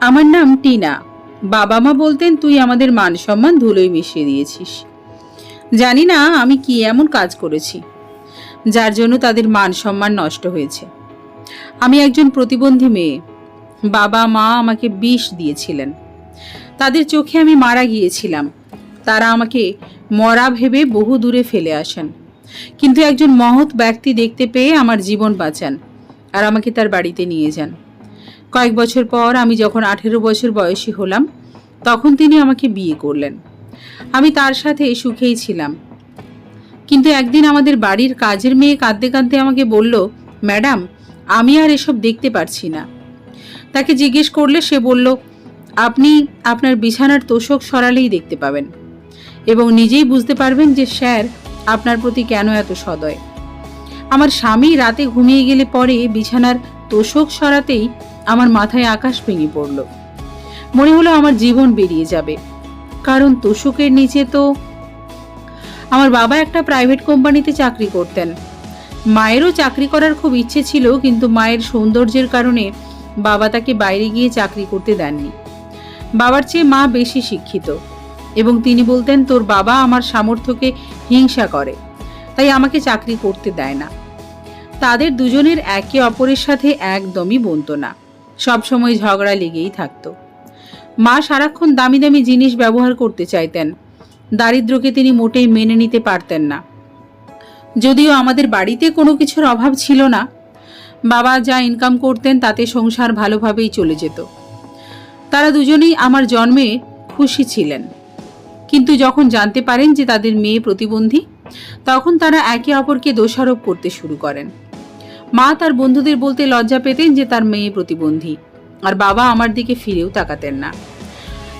আমার নাম টিনা। বাবা মা বলতেন, তুই আমাদের মান সম্মান ধুলোয় মিশিয়ে দিয়েছিস। জানি না আমি কি এমন কাজ করেছি, যার জন্য তাদের মান সম্মান নষ্ট হয়েছে। আমি একজন প্রতিবন্ধী মেয়ে। বাবা মা আমাকে বিষ দিয়েছিলেন। তাদের চোখে আমি মারা গিয়েছিলাম। তারা আমাকে মরা ভেবে বহু দূরে ফেলে আসেন। কিন্তু একজন মহৎ ব্যক্তি দেখতে পেয়ে আমার জীবন বাঁচান আর আমাকে তার বাড়িতে নিয়ে যান। কয়েক বছর পর আমি যখন আঠেরো বছর বয়সী হলাম, তখন তিনি আমাকে বিয়ে করলেন। আমি তার সাথে সুখেই ছিলাম। কিন্তু একদিন আমাদের বাড়ির কাজের মেয়ে কাঁদতে কাঁদতে আমাকে বলল, ম্যাডাম, আমি আর এসব দেখতে পারছি না। তাকে জিজ্ঞেস করলে সে বলল, আপনি আপনার বিছানার তোষক সরালেই দেখতে পাবেন এবং নিজেই বুঝতে পারবেন যে স্যার আপনার প্রতি কেন এত সদয়। আমার স্বামী রাতে ঘুমিয়ে গেলে পরে বিছানার তোষক সরাতেই আমার মাথায় আকাশ ভেঙে পড়ল। মনে হলো আমার জীবন বেরিয়ে যাবে। কারণ তোষকের নিচে তো আমার বাবা একটা প্রাইভেট কোম্পানিতে চাকরি করতেন। মায়েরও চাকরি করার খুব ইচ্ছে ছিল, কিন্তু মায়ের সৌন্দর্যের কারণে বাবা তাকে বাইরে গিয়ে চাকরি করতে দেননি। বাবার চেয়ে মা বেশি শিক্ষিত এবং তিনি বলতেন, তোর বাবা আমার সামর্থ্যকে হিংসা করে, তাই আমাকে চাকরি করতে দেয় না। তাদের দুজনের একে অপরের সাথে একদমই বনতো না। সবসময় ঝগড়া লেগেই থাকতো। মা সারাক্ষণ দামি দামি জিনিস ব্যবহার করতে চাইতেন। দারিদ্র্যকে তিনি মোটেই মেনে নিতে পারতেন না। যদিও আমাদের বাড়িতে কোনো কিছুর অভাব ছিল না, বাবা যা ইনকাম করতেন তাতে সংসার ভালোভাবেই চলে যেত। তারা দুজনেই আমার জন্মে খুশি ছিলেন। কিন্তু যখন জানতে পারেন যে তাদের মেয়ে প্রতিবন্ধী, তখন তারা একে অপরকে দোষারোপ করতে শুরু করেন। মা তার বন্ধুদের বলতে লজ্জা পেতেন যে তার মেয়ে প্রতিবন্ধী। আর বাবা আমার দিকে ফিরেও তাকাতেন না।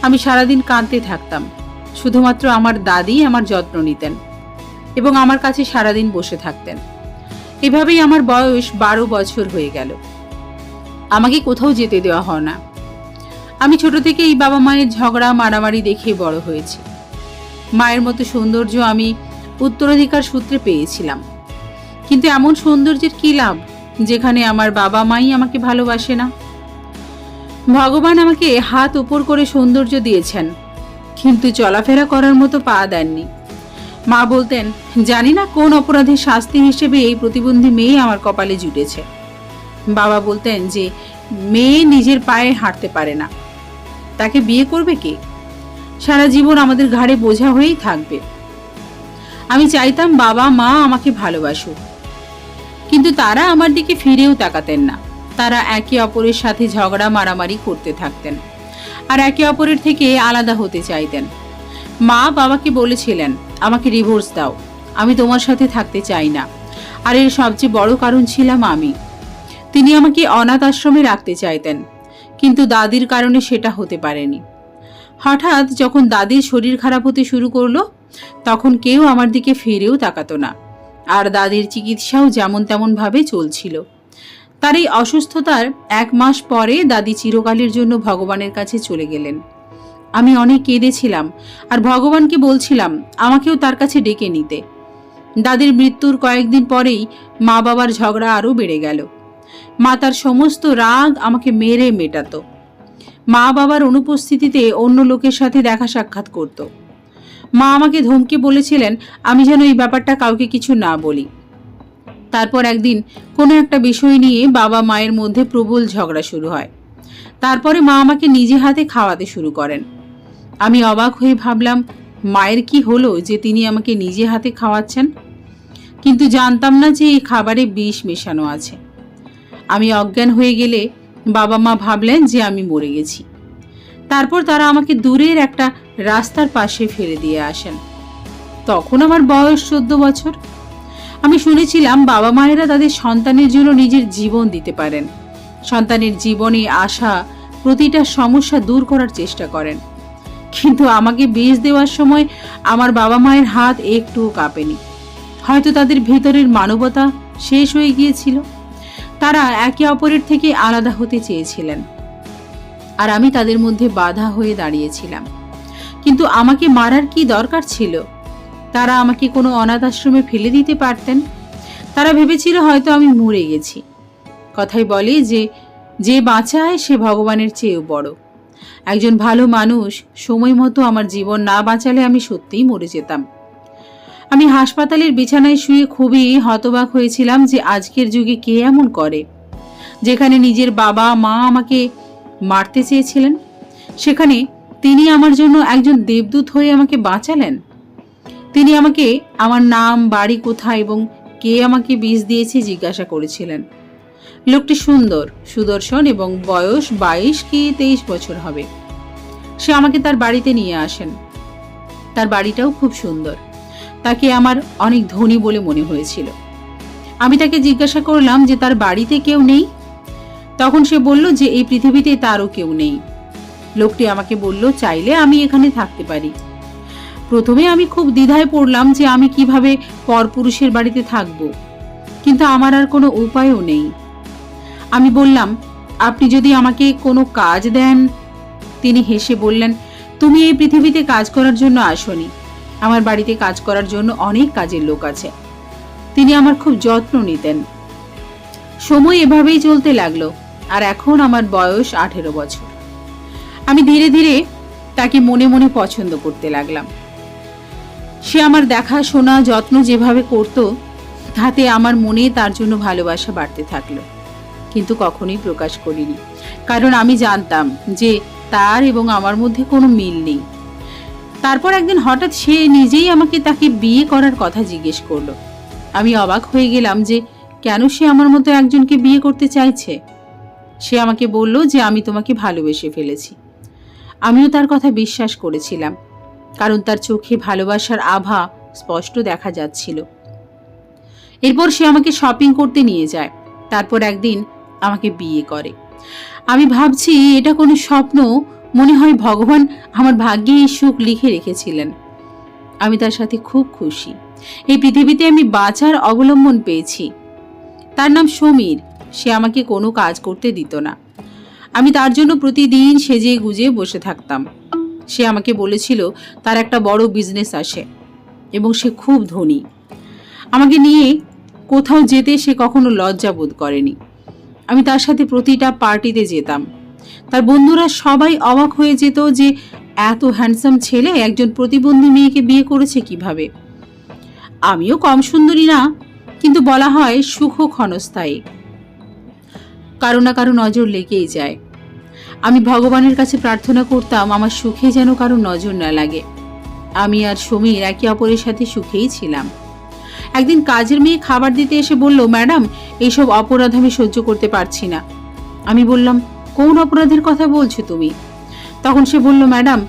আমি সারাদিন কাঁদতে থাকতাম। শুধুমাত্র আমার দাদি আমার যত্ন নিতেন এবং আমার কাছে সারাদিন বসে থাকতেন। এভাবেই আমার বয়স বারো বছর হয়ে গেল। আমাকে কোথাও যেতে দেওয়া হয় না। আমি ছোট থেকেই বাবা মায়ের ঝগড়া, মারামারি দেখে বড় হয়েছি। মায়ের মতো সৌন্দর্য আমি উত্তরাধিকার সূত্রে পেয়েছিলাম। কিন্তু এমন সৌন্দর্যের কী লাভ যেখানে আমার বাবা মাই আমাকে ভালোবাসে না? ভগবান আমাকে হাত উপর করে সৌন্দর্য দিয়েছেন, কিন্তু চলাফেরা করার মতো পা দেননি। মা বলতেন, জানি না কোন অপরাধের শাস্তি হিসেবে এই প্রতিবন্ধী মেয়ে আমার কপালে জুটেছে। বাবা বলতেন যে, মেয়ে নিজের পায়ে হাঁটতে পারে না। তাকে বিয়ে করবে কে? সারা জীবন আমাদের ঘাড়ে বোঝা হয়েই থাকবে। আমি চাইতাম বাবা, মা আমাকে ভালোবাসুক। কিন্তু তারা আমার দিকে ফিরেও তাকাতেন না। তারা একে অপরের সাথে ঝগড়া মারামারি করতে থাকতেন আর একে অপরের থেকে আলাদা হতে চাইতেন। মা বাবাকে বলেছিলেন, আমাকে ডিভোর্স দাও। আমি তোমার সাথে থাকতে চাই না। আর এর সবচেয়ে বড় কারণ ছিলাম আমি। তিনি আমাকে অনাথ আশ্রমে রাখতে চাইতেন, কিন্তু দাদির কারণে সেটা হতে পারেনি। হঠাৎ যখন দাদির শরীর খারাপ হতে শুরু করল, তখন কেউ আমার দিকে ফিরেও তাকাতো না। আর দাদির চিকিৎসাও যেমন তেমন ভাবে চলছিল। তার এই অসুস্থতার এক মাস পরে দাদি চিরকালের জন্য ভগবানের কাছে চলে গেলেন। আমি অনেক কেঁদেছিলাম আর ভগবানকে বলছিলাম, আমাকেও তার কাছে ডেকে নিতে। দাদির মৃত্যুর কয়েকদিন পরেই মা বাবার ঝগড়া আরও বেড়ে গেল। মা তার সমস্ত রাগ আমাকে মেরে মেটাতো। মা বাবার অনুপস্থিতিতে অন্য লোকের সাথে দেখা সাক্ষাৎ করত। মা আমাকে ধমকে বলেছিলেন, আমি যেন এই ব্যাপারটা কাউকে কিছু না বলি। তারপর একদিন কোনো একটা বিষয় নিয়ে বাবা মায়ের মধ্যে প্রবল ঝগড়া শুরু হয়। তারপরে মা আমাকে নিজে হাতে খাওয়াতে শুরু করেন। আমি অবাক হয়ে ভাবলাম, মায়ের কি হলো যে তিনি আমাকে নিজে হাতে খাওয়াচ্ছেন? কিন্তু জানতাম না যে এই খাবারে বিষ মেশানো আছে। আমি অজ্ঞান হয়ে গেলে বাবা মা ভাবলেন যে আমি মরে গেছি। তারপর তারা আমাকে দূরের একটা রাস্তার পাশে ফেলে দিয়ে আসেন। তখন আমার বয়স চোদ্দ বছর। আমি শুনেছিলাম বাবা মায়েরা তাদের সন্তানের জন্য নিজের জীবন দিতে পারেন। সন্তানের জীবনে আসা প্রতিটা সমস্যা দূর করার চেষ্টা করেন। কিন্তু আমাকে বিষ দেওয়ার সময় আমার বাবা মায়ের হাত একটুও কাঁপেনি। হয়তো তাদের ভেতরের মানবতা শেষ হয়ে গিয়েছিল। তারা একে অপরের থেকে আলাদা হতে চেয়েছিলেন। আর আমি তাদের মধ্যে বাধা হয়ে দাঁড়িয়েছিলাম। কিন্তু আমাকে মারার কি দরকার ছিল? তারা আমাকে কোনো অনাথ আশ্রমে ফেলে দিতে পারতেন? তারা ভেবেছিল হয়তো আমি মরে গেছি। কথাই বলে যে যে বাঁচায় সে ভগবানের চেয়েও বড়। একজন ভালো মানুষ সময় মতো আমার জীবন না বাঁচালে আমি সত্যিই মরে যেতাম। আমি হাসপাতালের বিছানায় শুয়ে খুবই হতবাক হয়েছিলাম যে আজকের যুগে কে এমন করে? যেখানে নিজের বাবা মা আমাকে মারতে চেয়েছিলেন, সেখানে তিনি আমার জন্য একজন দেবদূত হয়ে আমাকে বাঁচালেন। তিনি আমাকে আমার নাম, বাড়ি কোথায় এবং কে আমাকে বিষ দিয়েছে জিজ্ঞাসা করেছিলেন। লোকটি সুন্দর, সুদর্শন এবং বয়স বাইশ কি তেইশ বছর হবে। সে আমাকে তার বাড়িতে নিয়ে আসেন। তার বাড়িটাও খুব সুন্দর। তাকে আমার অনেক ধনী বলে মনে হয়েছিল। আমি তাকে জিজ্ঞাসা করলাম যে তার বাড়িতে কেউ নেই? তখন সে বলল যে এই পৃথিবীতে তারও কেউ নেই। লোকটি আমাকে বলল, চাইলে আমি এখানে থাকতে পারি। প্রথমে আমি খুব দ্বিধায় পড়লাম যে আমি কীভাবে পরপুরুষের বাড়িতে থাকব, কিন্তু আমার আর কোনো উপায়ও নেই। আমি বললাম, আপনি যদি আমাকে কোনো কাজ দেন? তিনি হেসে বললেন, তুমি এই পৃথিবীতে কাজ করার জন্য আসনি। আমার বাড়িতে কাজ করার জন্য অনেক কাজের লোক আছে। তিনি আমার খুব যত্ন নিতেন। সময় এভাবেই চলতে লাগল, আর এখন আমার বয়স আঠেরো বছর। আমি ধীরে ধীরে তাকে মনে মনে পছন্দ করতে লাগলাম। সে আমার দেখাশোনা যত্ন যেভাবে করত, তাতে আমার মনে তার জন্য ভালোবাসা বাড়তে থাকল। কিন্তু কখনোই প্রকাশ করিনি। কারণ আমি জানতাম যে তার এবং আমার মধ্যে কোনো মিল নেই। তারপর একদিন হঠাৎ সে নিজেই আমাকে তাকে বিয়ে করার কথা জিজ্ঞেস করল। আমি অবাক হয়ে গেলাম যে কেন সে আমার মতো একজনকে বিয়ে করতে চাইছে? সে আমাকে বলল যে আমি তোমাকে ভালোবেসে ফেলেছি। আমিও তার কথা বিশ্বাস করেছিলাম, কারণ তার চোখে ভালোবাসার আভা স্পষ্ট দেখা যাচ্ছিল। এরপর সে আমাকে শপিং করতে নিয়ে যায়, তারপর একদিন আমাকে বিয়ে করে। আমি ভাবছি, এটা কোনো স্বপ্ন, মনে হয় ভগবান আমার ভাগ্যে এই সুখ লিখে রেখেছিলেন। আমি তার সাথে খুব খুশি। এই পৃথিবীতে আমি বাঁচার অবলম্বন পেয়েছি। তার নাম সমীর, সে আমাকে কোনো কাজ করতে দিত না। আমি তার জন্য প্রতিদিন সেজে গুজে বসে থাকতাম। সে আমাকে বলেছিল, তার একটা বড় বিজনেস আসে এবং সে খুব ধনী। আমাকে নিয়ে কোথাও যেতে সে কখনো লজ্জা বোধ করেনি। আমি তার সাথে প্রতিটা পার্টিতে যেতাম। তার বন্ধুরা সবাই অবাক হয়ে যেত যে এত হ্যান্ডসাম ছেলে একজন প্রতিবন্ধী মেয়েকে বিয়ে করেছে কীভাবে। আমিও কম সুন্দরী না, কিন্তু বলা হয় সুখ ক্ষণস্থায়ী। কারও না কারও নজর লেগেই যায়। আমি ভগবানের কাছে প্রার্থনা করতাম আমার সুখে যেন কারও নজর না লাগে। আমি আর সমীর একে অপরের সাথে সুখেই ছিলাম। একদিন কাজের মেয়ে খাবার দিতে এসে বলল, ম্যাডাম এইসব অপরাধ আমি সহ্য করতে পারছি না। আমি বললাম, কোন অপরাধের কথা বলছো তুমি? তখন সে বলল, ম্যাডাম,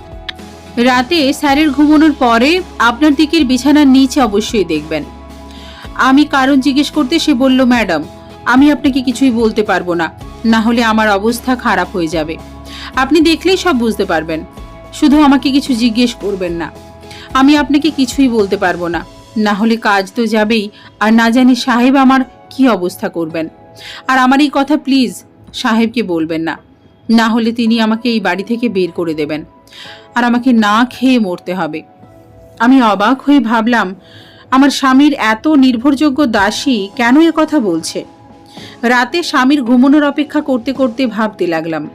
রাতে স্যারের ঘুমানোর পরে আপনার দিকের বিছানার নিচে অবশ্যই দেখবেন। আমি কারণ জিজ্ঞেস করতে সে বলল, ম্যাডাম আমি আপনাকে কিছুই বলতে পারব না। না হলে আমার অবস্থা খারাপ হয়ে যাবে। আপনি দেখলেই সব বুঝতে পারবেন। শুধু আমাকে কিছু জিজ্ঞেস করবেন না। আমি আপনাকে কিছুই বলতে পারব না। না হলে কাজ তো যাবেই, আর না জানি সাহেব আমার কি অবস্থা করবেন। আর আমার এই কথা প্লিজ সাহেবকে বলবেন না। না হলে তিনি আমাকে এই বাড়ি থেকে বের করে দেবেন। আর আমাকে না খেয়ে মরতে হবে। আমি অবাক হয়ে ভাবলাম, আমার স্বামীর এত নির্ভরযোগ্য দাসী কেন এ কথা বলছে? রাতে স্বামীর ঘুমানোর অপেক্ষা করতে করতে ভাবতে লাগলাম।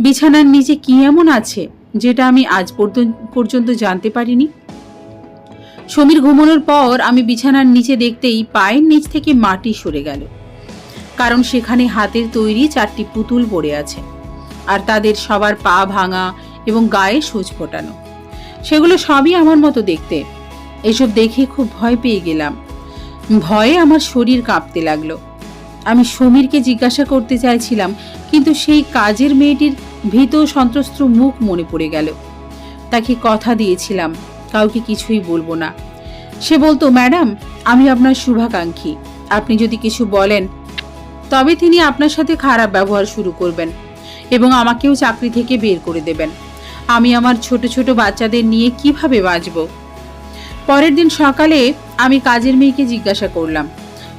বিছানার নিচে কি এমন আছে যেটা আমি আজ পর্যন্ত- জানতে পারিনি? সমীর ঘুমানোর পর আমি বিছানার নিচে দেখতেই পায়ের নিচ থেকে মাটি সরে গেল। কারণ সেখানে হাতের তৈরি চারটি পুতুল পড়ে আছে আর তাদের সবার পা ভাঙা এবং গায়ে সোজ ফোটানো। সেগুলো সবই আমার মতো দেখতে। এসব দেখে খুব ভয় পেয়ে গেলাম। ভয়ে আমার শরীর কাঁপতে লাগল। আমি সমীরকে জিজ্ঞাসা করতে চাইছিলাম, কিন্তু সেই কাজের মেয়েটির ভীত সন্ত্রস্ত মুখ মনে পড়ে গেল। তাকে কথা দিয়েছিলাম, কাউকে কিছুই বলব না। সে বলতো, ম্যাডাম, আমি আপনার শুভাকাঙ্ক্ষী। আপনি যদি কিছু বলেন, তবে তিনি আপনার সাথে খারাপ ব্যবহার শুরু করবেন এবং আমাকেও চাকরি থেকে বের করে দেবেন। আমি আমার ছোট ছোট বাচ্চাদের নিয়ে কীভাবে বাঁচব? পরের দিন সকালে আমি কাজের মেয়েকে জিজ্ঞাসা করলাম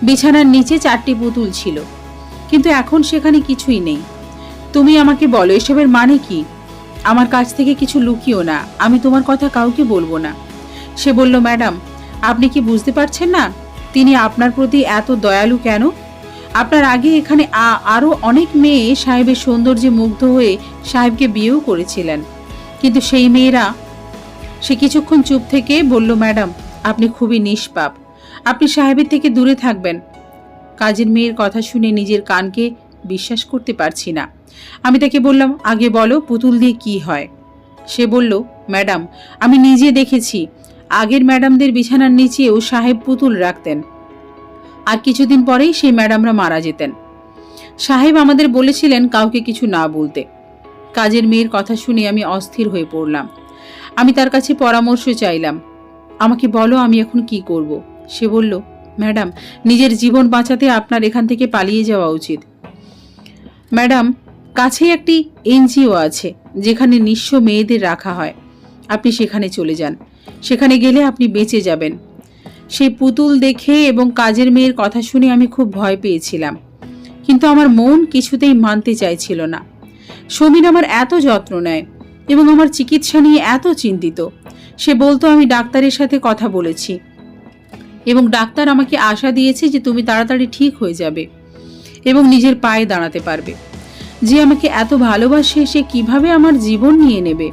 বিছানার নিচে চারটি পুতুল ছিল। কিন্তু এখন সেখানে কিছুই নেই। তুমি আমাকে বলো, এসবের মানে কি? আমার কাছ থেকে কিছু লুকিও না। আমি তোমার কথা কাউকে বলব না। সে বলল, ম্যাডাম, আপনি কি বুঝতে পারছেন না? তিনি আপনার প্রতি এত দয়ালু কেন? আপনার আগে এখানে আরও অনেক মেয়ে সাহেবের সৌন্দর্যে মুগ্ধ হয়ে সাহেবকে বিয়েও করেছিলেন। কিন্তু সেই মেয়েরা সে কিছুক্ষণ চুপ থেকে বলল, ম্যাডাম, আপনি খুবই নিষ্পাপ। আপনি সাহেবের থেকে দূরে থাকবেন। কাজের মেয়ের কথা শুনে নিজের কানকে বিশ্বাস করতে পারছি না। আমি তাকে বললাম, আগে বলো পুতুল দিয়ে কি হয়? সে বলল, ম্যাডাম, আমি নিজে দেখেছি। আগের ম্যাডামদের বিছানার নিচেও সাহেব পুতুল রাখতেন। আর কিছুদিন পরেই সেই ম্যাডামরা মারা যেতেন। সাহেব আমাদের বলেছিলেন কাউকে কিছু না বলতে। কাজের মেয়ের কথা শুনে আমি অস্থির হয়ে পড়লাম। আমি তার কাছে পরামর্শ চাইলাম, আমাকে বলো আমি এখন কি করব? সে বলল, ম্যাডাম, নিজের জীবন বাঁচাতে আপনার এখান থেকে পালিয়ে যাওয়া উচিত। ম্যাডাম, কাছেই একটি এনজিও আছে, যেখানে নিঃস্ব মেয়েদের রাখা হয়। আপনি সেখানে চলে যান। সেখানে গেলে আপনি বেঁচে যাবেন। সেই পুতুল দেখে এবং কাজের মেয়ের কথা শুনে আমি খুব ভয় পেয়েছিলাম। কিন্তু আমার মন কিছুতেই মানতে চাইছিল না। সমীর আমার এত যত্ন নেয় এবং আমার চিকিৎসা নিয়ে এত চিন্তিত। সে বলতো, আমি ডাক্তারের সাথে কথা বলেছি। এবং ডাক্তার আমাকে আশা দিয়েছে যে তুমি তাড়াতাড়ি ঠিক হয়ে যাবে এবং নিজের পায়ে দাঁড়াতে পারবে। যে আমাকে এত ভালোবাসে, সে কীভাবে আমার জীবন নিয়ে নেবে?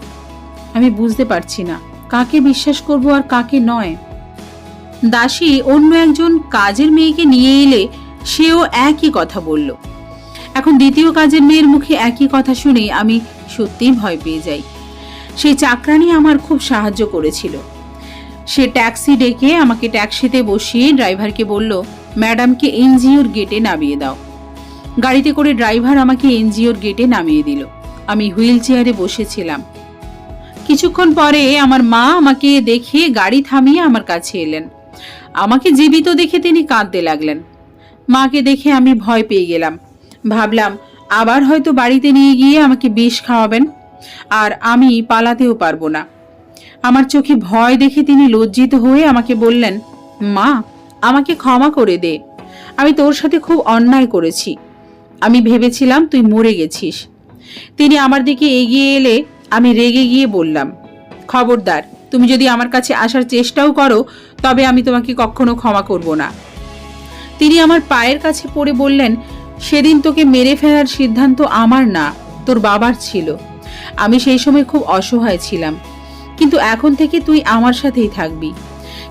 আমি বুঝতে পারছি না, কাকে বিশ্বাস করব আর কাকে নয়। দাসী অন্য একজন কাজের মেয়েকে নিয়ে এলে সেও একই কথা বলল। এখন দ্বিতীয় কাজের মেয়ের মুখে একই কথা শুনে আমি সত্যিই ভয় পেয়ে যাই। সেই চাকরানি আমার খুব সাহায্য করেছিল। সে ট্যাক্সি ডেকে আমাকে ট্যাক্সিতে বসিয়ে ড্রাইভারকে বলল, ম্যাডামকে এনজিওর গেটে নামিয়ে দাও। গাড়িতে করে ড্রাইভার আমাকে এনজিওর গেটে নামিয়ে দিল। আমি হুইল চেয়ারে বসেছিলাম। কিছুক্ষণ পরে আমার মা আমাকে দেখে গাড়ি থামিয়ে আমার কাছে এলেন। আমাকে জীবিত দেখে তিনি কাঁদতে লাগলেন। মাকে দেখে আমি ভয় পেয়ে গেলাম। ভাবলাম, আবার হয়তো বাড়িতে নিয়ে গিয়ে আমাকে বিষ খাওয়াবেন, আর আমি পালাতেও পারব না। আমার চোখে ভয় দেখে তিনি লজ্জিত হয়ে আমাকে বললেন, মা, আমাকে ক্ষমা করে দে। আমি তোর সাথে খুব অন্যায় করেছি। আমি ভেবেছিলাম তুই মরে গেছিস। তিনি আমার দিকে এগিয়ে এলে আমি রেগে গিয়ে বললাম, খবরদার, তুমি যদি আমার কাছে আসার চেষ্টাও করো, তবে আমি তোমাকে কখনো ক্ষমা করব না। তিনি আমার পায়ের কাছে পড়ে বললেন, সেদিন তোকে মেরে ফেলার সিদ্ধান্ত আমার না, তোর বাবার ছিল। আমি সেই সময় খুব অসহায় ছিলাম। কিন্তু এখন থেকে তুই আমার সাথেই থাকবি।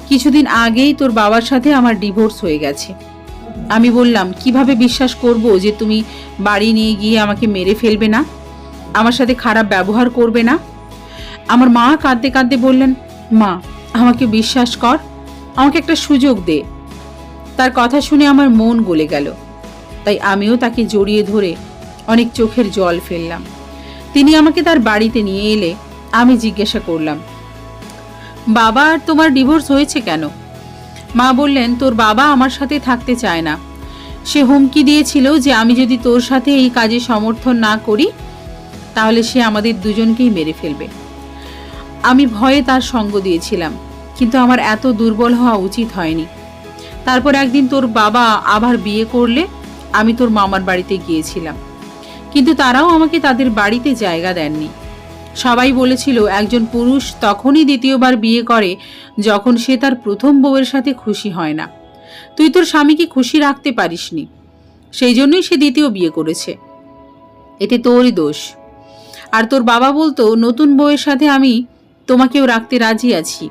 কিছুদিন আগেই তোর বাবার সাথে আমার ডিভোর্স হয়ে গেছে। আমি বললাম, কীভাবে বিশ্বাস করব যে তুমি বাড়ি নিয়ে গিয়ে আমাকে মেরে ফেলবে না? আমার সাথে খারাপ ব্যবহার করবে না? আমার মা কাঁদতে কাঁদতে বললেন, মা, আমাকে বিশ্বাস কর, আমাকে একটা সুযোগ দে। তার কথা শুনে আমার মন গলে গেল। তাই আমিও তাকে জড়িয়ে ধরে অনেক চোখের জল ফেললাম। তিনি আমাকে তার বাড়িতে নিয়ে এলে আমি জিজ্ঞাসা করলাম, বাবা, আর তোমার ডিভোর্স হয়েছে কেন? মা বললেন, তোর বাবা আমার সাথে থাকতে চায় না। সে হুমকি দিয়েছিল যে আমি যদি তোর সাথে এই কাজে সমর্থন না করি, তাহলে সে আমাদের দুজনকেই মেরে ফেলবে। আমি ভয়ে তার সঙ্গ দিয়েছিলাম, কিন্তু আমার এত দুর্বল হওয়া উচিত হয়নি। তারপর একদিন তোর বাবা আবার বিয়ে করলে আমি তোর মামার বাড়িতে গিয়েছিলাম, কিন্তু তারাও আমাকে তাদের বাড়িতে জায়গা দেননি। সবাই বলেছিল, একজন পুরুষ তখনই দ্বিতীয়বার বিয়ে করে যখন সে তার প্রথম বউয়ের সাথে খুশি হয় না। তুই তোর স্বামীকে খুশি রাখতে পারিসনি। সেই জন্যই সে দ্বিতীয় বিয়ে করেছে। এতে তোরই দোষ। আর তোর বাবা বলতো, নতুন বউয়ের সাথে আমি তোমাকেও রাখতে রাজি আছি,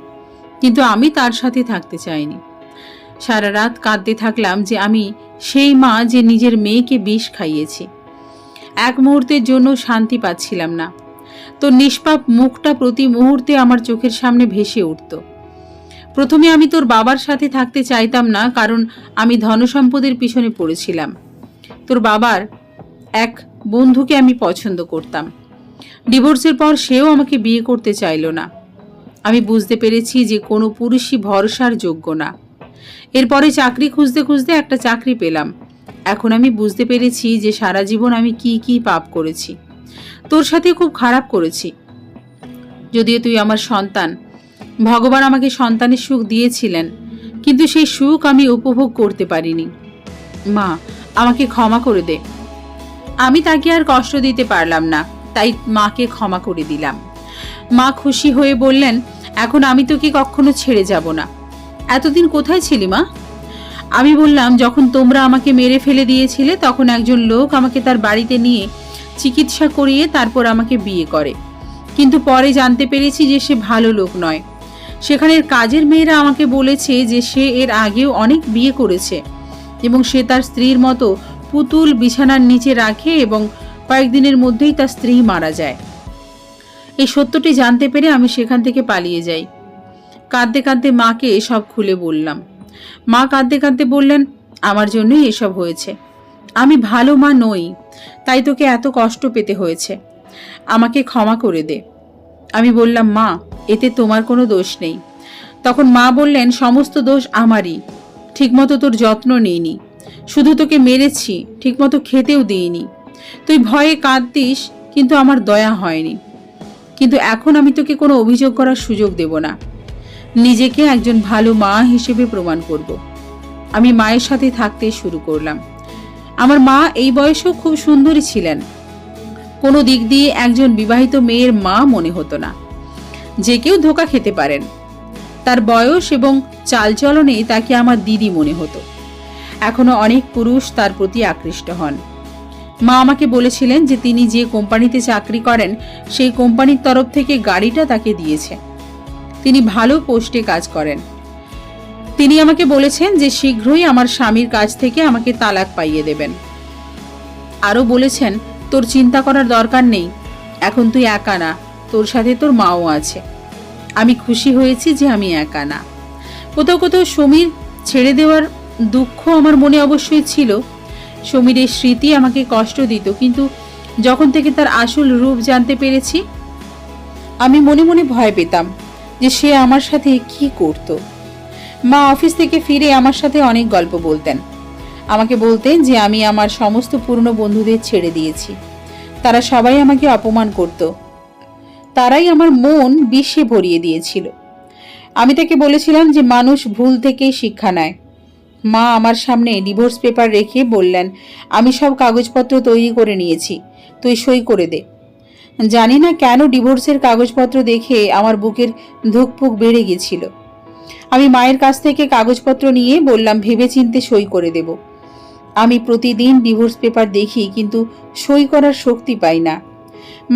কিন্তু আমি তার সাথে থাকতে চাইনি। সারা রাত কাঁদতে থাকলাম যে আমি সেই মা যে নিজের মেয়েকে বিষ খাইয়েছে। এক মুহূর্তের জন্য শান্তি পাচ্ছিলাম না। তো নিষ্পাপ মুখটা প্রতি মুহূর্তে আমার চোখের সামনে ভেসে উঠত। প্রথমে আমি তোর বাবার সাথে থাকতে চাইতাম না, কারণ আমি ধনসম্পদের পিছনে পড়েছিলাম। তোর বাবার এক বন্ধুকে আমি পছন্দ করতাম। ডিভোর্সের পর সেও আমাকে বিয়ে করতে চাইল না। আমি বুঝতে পেরেছি যে কোনো পুরুষই ভরসার যোগ্য না। এরপরে চাকরি খুঁজতে খুঁজতে একটা চাকরি পেলাম। এখন আমি বুঝতে পেরেছি যে সারা জীবন আমি কি কি পাপ করেছি। তোর সাথে খুব খারাপ করেছি। যদিও তুই আমার সন্তান। ভগবান আমাকে সন্তানের সুখ দিয়েছিলেন, কিন্তু সেই সুখ আমি উপভোগ করতে পারিনি। মা, আমাকে ক্ষমা করে দে। আমি তাকে আর কষ্ট দিতে পারলাম না, তাই মাকে ক্ষমা করে দিলাম। মা খুশি হয়ে বললেন, এখন আমি তোকে কখনো ছেড়ে যাব না। এতদিন কোথায় ছিলি মা? আমি বললাম, যখন তোমরা আমাকে মেরে ফেলে দিয়েছিলে, তখন একজন লোক আমাকে তার বাড়িতে নিয়ে চিকিৎসা করিয়ে তারপর আমাকে বিয়ে করে। কিন্তু পরে জানতে পেরেছি যে সে ভালো লোক নয়। সেখানের কাজের মেয়েরা আমাকে বলেছে যে সে এর আগেও অনেক বিয়ে করেছে এবং সে তার স্ত্রীর মতো পুতুল বিছানার নিচে রাখে এবং কয়েকদিনের মধ্যেই তার স্ত্রী মারা যায়। এই সত্যটি জানতে পেরে আমি সেখান থেকে পালিয়ে যাই। কাঁদতে কাঁদতে মাকে সব খুলে বললাম। মা কাঁদতে কাঁদতে বললেন, আমার জন্যই এসব হয়েছে। আমি ভালো মা নই, তাই তোকে এত কষ্ট পেতে হয়েছে। আমাকে ক্ষমা করে দে। আমি বললাম, মা, এতে তোমার কোনো দোষ নেই। তখন মা বললেন, সমস্ত দোষ আমারই। ঠিকমতো তোর যত্ন নিইনি। শুধু তোকে মেরেছি, ঠিকমতো খেতেও দিইনি। তুই ভয়ে কাঁদতিস, কিন্তু আমার দয়া হয়নি। কিন্তু এখন আমি তোকে কোনো অভিযোগ করার সুযোগ দেব না। নিজেকে একজন ভালো মা হিসেবে প্রমাণ করব। আমি মায়ের সাথে থাকতে শুরু করলাম। আমার মা এই বয়সেও খুব সুন্দরী ছিলেন। কোনো দিক দিয়ে একজন বিবাহিত মেয়ের মা মনে হতো না। যে কেউ ধোকা খেতে পারেন। তার বয়স এবং চালচলনে তাকে আমার দিদি মনে হতো। এখনও অনেক পুরুষ তার প্রতি আকৃষ্ট হন। মা আমাকে বলেছিলেন যে তিনি যে কোম্পানিতে চাকরি করেন, সেই কোম্পানির তরফ থেকে গাড়িটা তাকে দিয়েছে। তিনি ভালো পোস্টে কাজ করেন। তিনি আমাকে বলেছেন যে শীঘ্রই আমার স্বামীর কাছ থেকে আমাকে তালাক পাইয়ে দেবেন। আরও বলেছেন, তোর চিন্তা করার দরকার নেই, এখন তুই একা না, তোর সাথে তোর মাও আছে। আমি খুশি হয়েছি যে আমি একা না। কোথাও কোথাও সমীর ছেড়ে দেওয়ার দুঃখ আমার মনে অবশ্যই ছিল। সমীরের স্মৃতি আমাকে কষ্ট দিত, কিন্তু যখন থেকে তার আসল রূপ জানতে পেরেছি, আমি মনে মনে ভয় পেতাম যে সে আমার সাথে কি করত। মা অফিস থেকে ফিরে আমার সাথে অনেক গল্প বলতেন। আমাকে বলতেন যে আমি আমার সমস্ত পুরনো বন্ধুদের ছেড়ে দিয়েছি। তারা সবাই আমাকে অপমান করত। তারাই আমার মন বিষে ভরিয়ে দিয়েছিল। আমি তাকে বলেছিলাম যে মানুষ ভুল থেকেই শিক্ষা নেয়। মা আমার সামনে ডিভোর্স পেপার রেখে বললেন, আমি সব কাগজপত্র তৈরি করে নিয়েছি। তুই সই করে দে। জানি না কেন ডিভোর্সের কাগজপত্র দেখে আমার বুকের ধুকপুক বেড়ে গেছিল। আমি মায়ের কাছ থেকে কাগজপত্র নিয়ে বললাম, ভেবেচিন্তে সই করে দেব। আমি প্রতিদিন ডিভোর্স পেপার দেখি, কিন্তু সই করার শক্তি পাই না।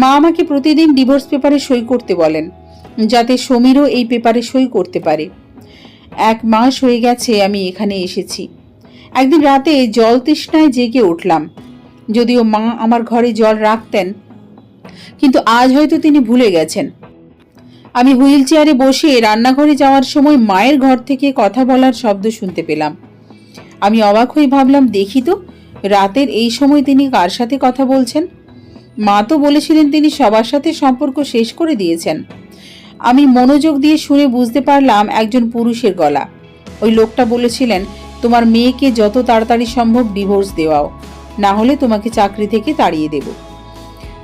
মা আমাকে প্রতিদিন ডিভোর্স পেপারে সই করতে বলেন, যাতে সমীরও এই পেপারে সই করতে পারে। এক মাস হয়ে গেছে আমি এখানে এসেছি। একদিন রাতে জল তৃষ্ণায় জেগে উঠলাম। যদিও মা আমার ঘরে জল রাখতেন, কিন্তু আজ হয়তো তিনি ভুলে গেছেন। আমি হুইল চেয়ারে বসে রান্নাঘরে যাওয়ার সময় মায়ের ঘর থেকে কথা বলার শব্দ শুনতে পেলাম। আমি অবাক হয়ে ভাবলাম, দেখি তো, রাতের এই সময় তিনি কার সাথে কথা বলছেন? মা তো বলেছিলেন, তিনি সবার সাথে সম্পর্ক শেষ করে দিয়েছেন। আমি মনোযোগ দিয়ে শুনে বুঝতে পারলাম একজন পুরুষের গলা। ওই লোকটা বলেছিলেন, তোমার মেয়েকে যত তাড়াতাড়ি সম্ভব ডিভোর্স দেওয়াও, না হলে তোমাকে চাকরি থেকে তাড়িয়ে দেব।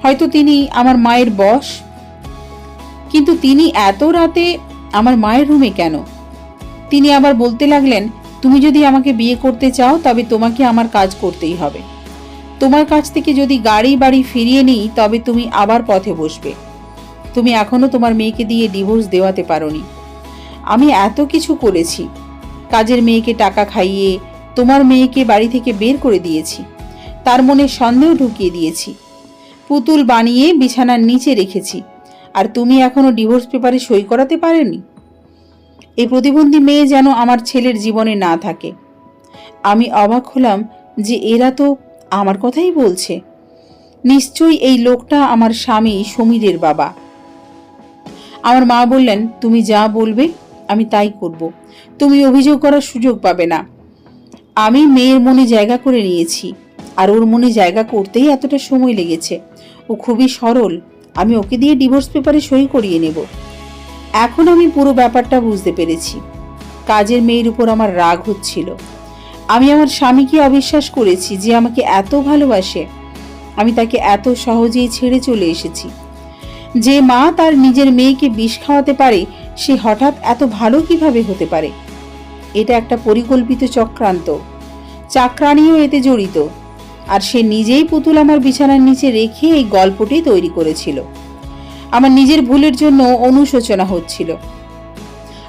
হয়তো তিনি আমার মায়ের বস কিন্তু তিনি এত রাতে আমার মায়ের রুমে কেন? তিনি আবার বলতে লাগলেন, তুমি যদি আমাকে বিয়ে করতে চাও, তবে তোমাকে আমার কাজ করতেই হবে। তোমার কাছ থেকে যদি গাড়ি বাড়ি ফিরিয়ে নিই, তবে তুমি আবার পথে বসবে। তুমি এখনও তোমার মেয়েকে দিয়ে ডিভোর্স দেওয়াতে পারোনি। আমি এত কিছু করেছি। কাজের মেয়েকে টাকা খাইয়ে, তোমার মেয়েকে বাড়ি থেকে বের করে দিয়েছি। তার মনে সন্দেহ ঢুকিয়ে দিয়েছি। পুতুল বানিয়ে বিছানার নিচে রেখেছি। আর তুমি এখনও ডিভোর্স পেপারে সই করাতে পারেনি? এই প্রতিবন্ধী মেয়ে যেন আমার ছেলের জীবনে না থাকে। আমি অবাক হলাম যে এরা তো আমার কথাই বলছে। নিশ্চয়ই এই লোকটা আমার স্বামী সমীরের বাবা। আমার মা বললেন, তুমি যা বলবে, আমি তাই করব। তুমি অভিযোগ করার সুযোগ পাবে না। আমি মেয়ের মনে জায়গা করে নিয়েছি। আর ওর মনে জায়গা করতেই এতটা সময় লেগেছে। ও খুবই সরল। আমি ওকে দিয়ে ডিভোর্স পেপারে সই করিয়ে নেব। এখন আমি পুরো ব্যাপারটা বুঝতে পেরেছি। কাজের মেয়ের উপর আমার রাগ হচ্ছিল। আমি আমার স্বামীকে অবিশ্বাস করেছি যে আমাকে এত ভালোবাসে। আমি তাকে এত সহজেই ছেড়ে চলে এসেছি। যে মা তার নিজের মেয়েকে বিষ খাওয়াতে পারে, সে হঠাৎ এত ভালো কীভাবে হতে পারে? এটা একটা পরিকল্পিত চক্রান্ত। চাকরানিও এতে জড়িত। আর সে নিজেই পুতুল আমার বিছানার নিচে রেখে এই গল্পটি তৈরি করেছিল। আমার নিজের ভুলের জন্য অনুশোচনা হচ্ছিল।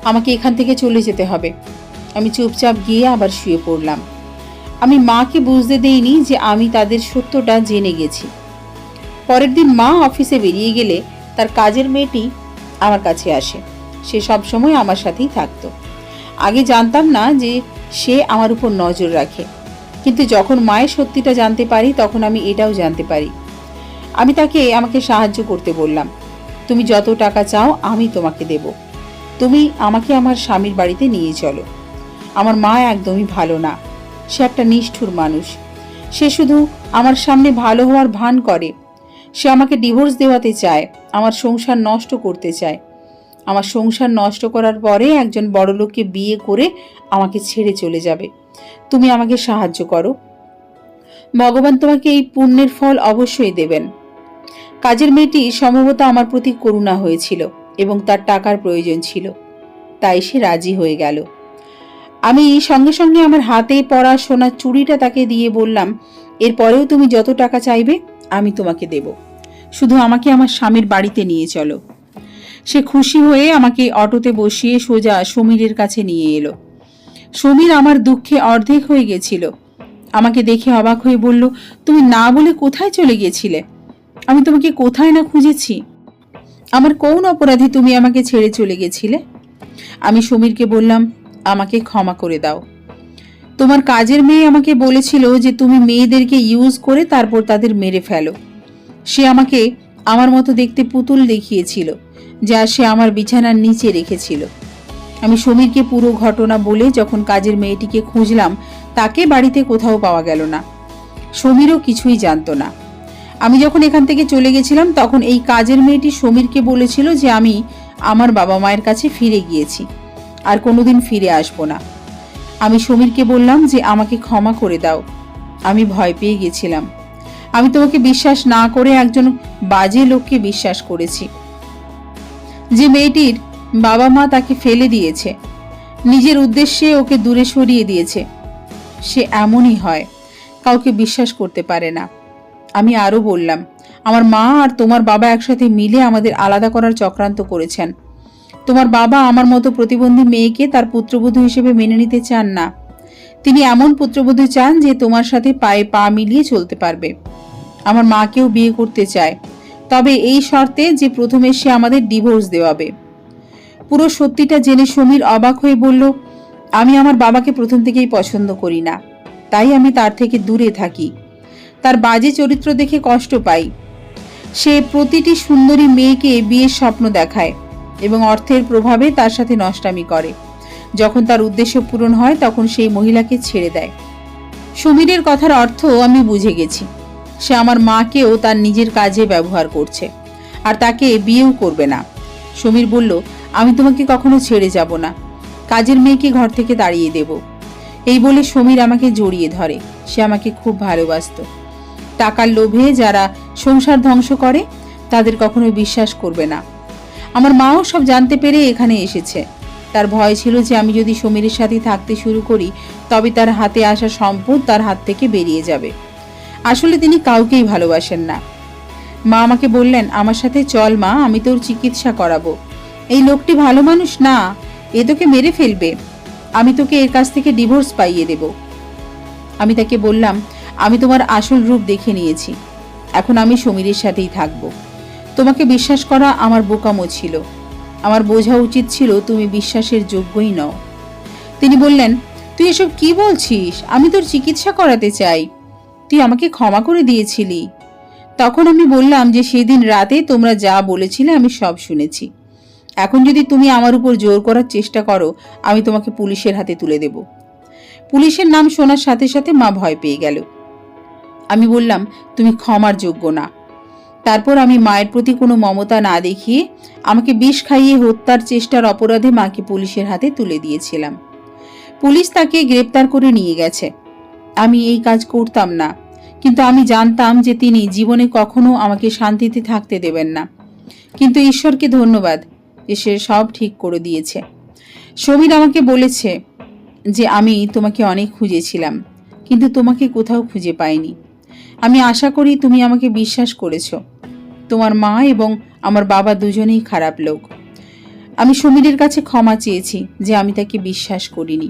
আমাকে এখান থেকে চলে যেতে হবে। আমি চুপচাপ গিয়ে আবার শুয়ে পড়লাম। আমি মাকে বুঝতে দেইনি যে আমি তাদের সত্যটা জেনে গেছি। পরের দিন মা অফিসে বেরিয়ে গেলে তার কাজের মেয়েটি আমার কাছে আসে। সে সব সময় আমার সাথেই থাকতো। আগে জানতাম না যে সে আমার উপর নজর রাখে। কিন্তু যখন মায়ের সত্যিটা জানতে পারি, তখন আমি এটাও জানতে পারি। আমি তাকে আমাকে সাহায্য করতে বললাম, তুমি যত টাকা চাও, আমি তোমাকে দেব। তুমি আমাকে আমার স্বামীর বাড়িতে নিয়ে চলো। আমার মা একদমই ভালো না। সে একটা নিষ্ঠুর মানুষ। সে শুধু আমার সামনে ভালো হওয়ার ভান করে। সে আমাকে ডিভোর্স দেওয়াতে চায়, আমার সংসার নষ্ট করতে চায়। আমার সংসার নষ্ট করার পরে একজন বড় লোককে বিয়ে করে আমাকে ছেড়ে চলে যাবে। তুমি আমাকে সাহায্য করো। ভগবান তোমাকে এই পুণ্যের ফল অবশ্যই দেবেন। কাজের মেয়েটি সম্ভবত আমার প্রতি করুণা হয়েছিল এবং তার টাকার প্রয়োজন ছিল। তাই সে রাজি হয়ে গেল। আমি সঙ্গে সঙ্গে আমার হাতে পড়া সোনার চুড়িটা তাকে দিয়ে বললাম, এরপরেও তুমি যত টাকা চাইবে, আমি তোমাকে দেব। শুধু আমাকে আমার স্বামীর বাড়িতে নিয়ে চলো। সে খুশি হয়ে আমাকে অটোতে বসিয়ে সোজা সমীরের কাছে নিয়ে এলো। সমীর আমার দুঃখে অর্ধেক হয়ে গেছিল। আমাকে দেখে অবাক হয়ে বলল, তুমি না বলে কোথায় চলে গিয়েছিলে আমি তোমাকে কোথায় না খুঁজেছি? আমার কোন অপরাধী তুমি আমাকে ছেড়ে চলে গেছিলে? আমি সমীরকে বললাম, আমাকে ক্ষমা করে দাও। তোমার কাজের মেয়ে আমাকে বলেছিল যে তুমি মেয়েদেরকে ইউজ করে তারপর তাদের মেরে ফেলো। সে আমাকে আমার মতো দেখতে পুতুল দেখিয়েছিল, যা সে আমার বিছানার নিচে রেখেছিল। আমি সমীরকে পুরো ঘটনা বলে যখন কাজের মেয়েটিকে খুঁজলাম, তাকে বাড়িতে কোথাও পাওয়া গেল না। সমীরও কিছুই জানতো না। আমি যখন এখান থেকে চলে গেছিলাম, তখন এই কাজের মেয়েটি সমীরকে বলেছিল যে আমি আমার বাবা মায়ের কাছে ফিরে গিয়েছি, আর কোনোদিন ফিরে আসব না। আমি সমীরকে বললাম যে আমাকে ক্ষমা করে দাও, আমি ভয় পেয়ে গেছিলাম। আমি তোমাকে বিশ্বাস না করে একজন বাজে লোককে বিশ্বাস করেছি। যে মেয়েটির বাবা মা তাকে ফেলে দিয়েছে। নিজের উদ্দেশ্যে ওকে দূরে সরিয়ে দিয়েছে। সে এমনই হয়, কাউকে বিশ্বাস করতে পারে না। আমি আরও বললাম, আমার মা আর তোমার বাবা একসাথে মিলে আমাদের আলাদা করার চক্রান্ত করেছেন। তোমার বাবা আমার মতো প্রতিবন্ধী মেয়েকে তার পুত্রবধূ হিসেবে মেনে নিতে চান না। তিনি এমন পুত্রবধূ চান যে তোমার সাথে পায়ে পা মিলিয়ে চলতে পারবে। আমার মাকেও বিয়ে করতে চায়। তবে এই শর্তে যে প্রথমে সে আমাদের ডিভোর্স দেওয়াবে। পুরো সত্যিটা জেনে সমীর অবাক হয়ে বলল, আমি আমার বাবাকে প্রথম থেকেই পছন্দ করি না। তাই আমি তার থেকে দূরে থাকি। তার বাজে চরিত্র দেখে কষ্ট পাই। সে প্রতিটি সুন্দরী মেয়েকে বিয়ের স্বপ্ন দেখায় এবং অর্থের প্রভাবে তার সাথে নষ্টামি করে। যখন তার উদ্দেশ্য পূরণ হয়, তখন সেই মহিলাকে ছেড়ে দেয়। সমীরের কথার অর্থ আমি বুঝে গেছি। সে আমার মাকেও তার নিজের কাজে ব্যবহার করছে, আর তাকে বিয়েও করবে না। সমীর বলল আমি তোমাকে কখনো ছেড়ে যাব না। কাজের মেয়েকে ঘর থেকে দাঁড়িয়ে দেব। এই বলে সমীর আমাকে জড়িয়ে ধরে। সে আমাকে খুব ভালোবাসত। টাকার লোভে যারা সংসার ধ্বংস করে, তাদের কখনো বিশ্বাস করবে না। আমার মাও সব জানতে পেরে এখানে এসেছে। তার ভয় ছিল যে আমি যদি সমীরের সাথে থাকতে শুরু করি, তবে তার হাতে আসা সম্পদ তার হাত থেকে বেরিয়ে যাবে। আসলে তিনি কাউকেই ভালোবাসেন না। মা আমাকে বললেন, আমার সাথে চল মা, আমি তোর চিকিৎসা করাবো। এই লোকটি ভালো মানুষ না, এ তোকে মেরে ফেলবে। আমি তোকে এর কাছ থেকে ডিভোর্স পাইয়ে দেব। আমি তাকে বললাম, আমি তোমার আসল রূপ দেখে নিয়েছি। এখন আমি সমীরের সাথেই থাকব। তোমাকে বিশ্বাস করা আমার বোকামো ছিল। আমার বোঝা উচিত ছিল তুমি বিশ্বাসের যোগ্যই নও। তিনি বললেন, তুই এসব কি বলছিস? আমি তোর চিকিৎসা করাতে চাই। তুই আমাকে ক্ষমা করে দিয়েছিলি। তখন আমি বললাম যে সেদিন রাতে তোমরা যা বলেছিলে আমি সব শুনেছি। এখন যদি তুমি আমার উপর জোর করার চেষ্টা করো, আমি তোমাকে পুলিশের হাতে তুলে দেব। পুলিশের নাম শোনার সাথে সাথে মা ভয় পেয়ে গেল। আমি বললাম, তুমি ক্ষমার যোগ্য না। তারপর আমি মায়ের প্রতি কোনো মমতা না দেখিয়ে আমাকে বিষ খাইয়ে হত্যার চেষ্টার অপরাধে মাকে পুলিশের হাতে তুলে দিয়েছিলাম। পুলিশ তাকে গ্রেপ্তার করে নিয়ে গেছে। আমি এই কাজ করতাম না, কিন্তু আমি জানতাম যে তিনি জীবনে কখনো আমাকে শান্তিতে থাকতে দেবেন না। কিন্তু ঈশ্বরকে ধন্যবাদ যে সে সব ঠিক করে দিয়েছে। সমীর আমাকে বলেছে যে, আমি তোমাকে অনেক খুঁজেছিলাম, কিন্তু তোমাকে কোথাও খুঁজে পাইনি। আমি আশা করি তুমি আমাকে বিশ্বাস করেছ। তোমার মা এবং আমার বাবা দুজনেই খারাপ লোক। আমি সমীরের কাছে ক্ষমা চেয়েছি যে, আমি তাকে বিশ্বাস করিনি।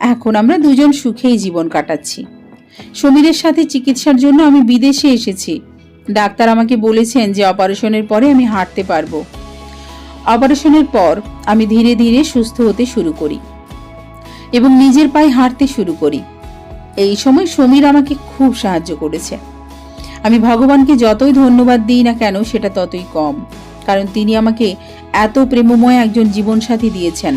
এখন আমরা দুজন সুখেই জীবন কাটাচ্ছি। সমীরের সাথে চিকিৎসার জন্য আমি বিদেশে এসেছি। ডাক্তার আমাকে বলেছেন যে, অপারেশনের পরে আমি হাঁটতে পারব। অপারেশনের পর আমি ধীরে ধীরে সুস্থ হতে শুরু করি এবং নিজের পায়ে হাঁটতে শুরু করি। এই সময় সমীর আমাকে খুব সাহায্য করেছে। আমি ভগবানকে যতই ধন্যবাদ দিই না কেন, সেটা ততই কম। কারণ তিনি আমাকে এত প্রেমময় একজন জীবনসাথী দিয়েছেন।